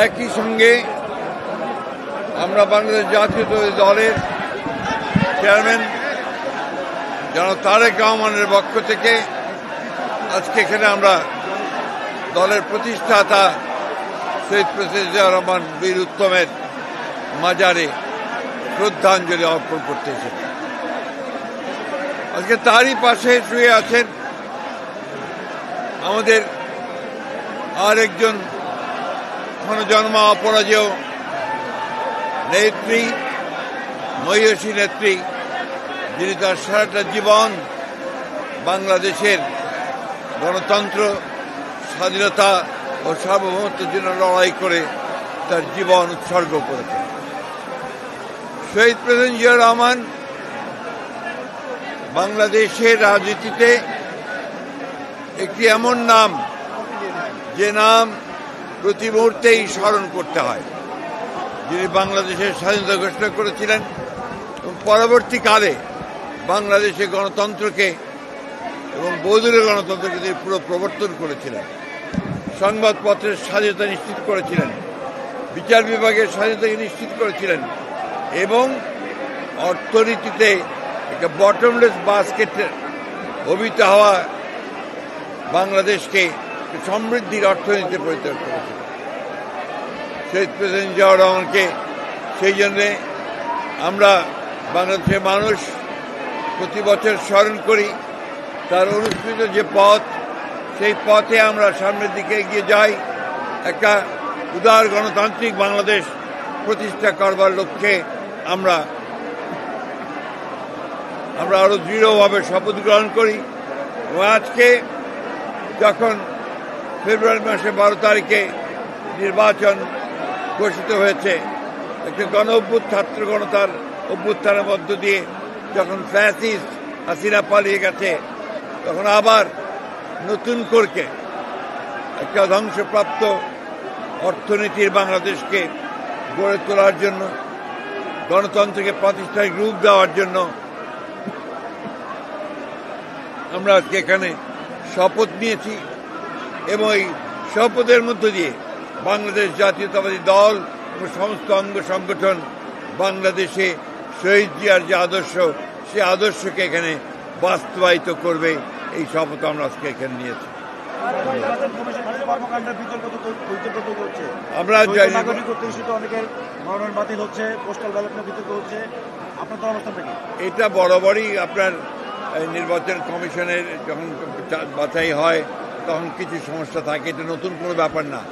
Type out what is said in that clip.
একই সঙ্গে আমরা বাংলাদেশ জাতীয় দলের চেয়ারম্যান যেন তারেক রহমানের পক্ষ থেকে আজকে এখানে আমরা দলের প্রতিষ্ঠাতা শহীদ জিয়া রহমান বীর উত্তমের মাজারে শ্রদ্ধাঞ্জলি অর্পণ করতে এসেছি। আজকে তারই পাশে শুয়ে আছেন আমাদের আর একজন জন্ম অপরাজেয় নেত্রী, মহিষী নেত্রী, যিনি তার সারাটা জীবন বাংলাদেশের গণতন্ত্র, স্বাধীনতা ও সার্বভৌমত্বের জন্য লড়াই করে তার জীবন উৎসর্গ করেছে শহীদ প্রেসিডেন্ট জিয়া রহমান বাংলাদেশের রাজনীতিতে একটি এমন নাম, যে নাম প্রতি মুহূর্তেই স্মরণ করতে হয়। যিনি বাংলাদেশের স্বাধীনতা ঘোষণা করেছিলেন এবং পরবর্তীকালে বাংলাদেশে গণতন্ত্রকে এবং বৌদ্ধের গণতন্ত্রকে তিনি পুরো প্রবর্তন করেছিলেন। সংবাদপত্রের স্বাধীনতা নিশ্চিত করেছিলেন। বিচার বিভাগের স্বাধীনতাকে নিশ্চিত করেছিলেন এবং অর্থনীতিতে একটা বটমলেস বাস্কেটের অভিত হওয়া বাংলাদেশকে সমৃদ্ধির অর্থনীতিতে পরিণত করেছিল। শহীদ প্রেসিডেন্ট জিয়াউর রহমানকে সেই জন্যে আমরা বাংলাদেশের মানুষ প্রতি বছর স্মরণ করি, তার অনুষ্ঠিত যে পথ, সেই পথে আমরা সামনের দিকে এগিয়ে যাই। একটা উদার গণতান্ত্রিক বাংলাদেশ প্রতিষ্ঠা করবার লক্ষ্যে আমরা আমরা আরও দৃঢ়ভাবে শপথ গ্রহণ করি। এবং আজকে যখন ফেব্রুয়ারি মাসে বারো তারিখে নির্বাচন ঘোষিত হয়েছে। একটি গণ ছাত্র গণতার অভ্যুত্থানের মধ্য দিয়ে যখন ফ্যাসিস হাসিনা পালিয়ে গেছে, তখন আবার নতুন করকে একটা ধ্বংসপ্রাপ্ত অর্থনীতির বাংলাদেশকে গড়ে তোলার জন্য, গণতন্ত্রকে প্রাতিষ্ঠানিক রূপ দেওয়ার জন্য আমরা আজকে এখানে শপথ নিয়েছি। এবং এই শপথের মধ্য দিয়ে বাংলাদেশ জাতীয়তাবাদী দল এবং সমস্ত অঙ্গ সংগঠন বাংলাদেশে শহীদ জিয়ার যে আদর্শ সে আদর্শকে এখানে বাস্তবায়িত করবে। এই শপথ আমরা আজকে এখানে নিয়েছি। আমরা এটা বরাবরই আপনার নির্বাচন কমিশনের যখন বাছাই হয় তখন কিছু সমস্যা থাকে এটা নতুন কোনো ব্যাপার না।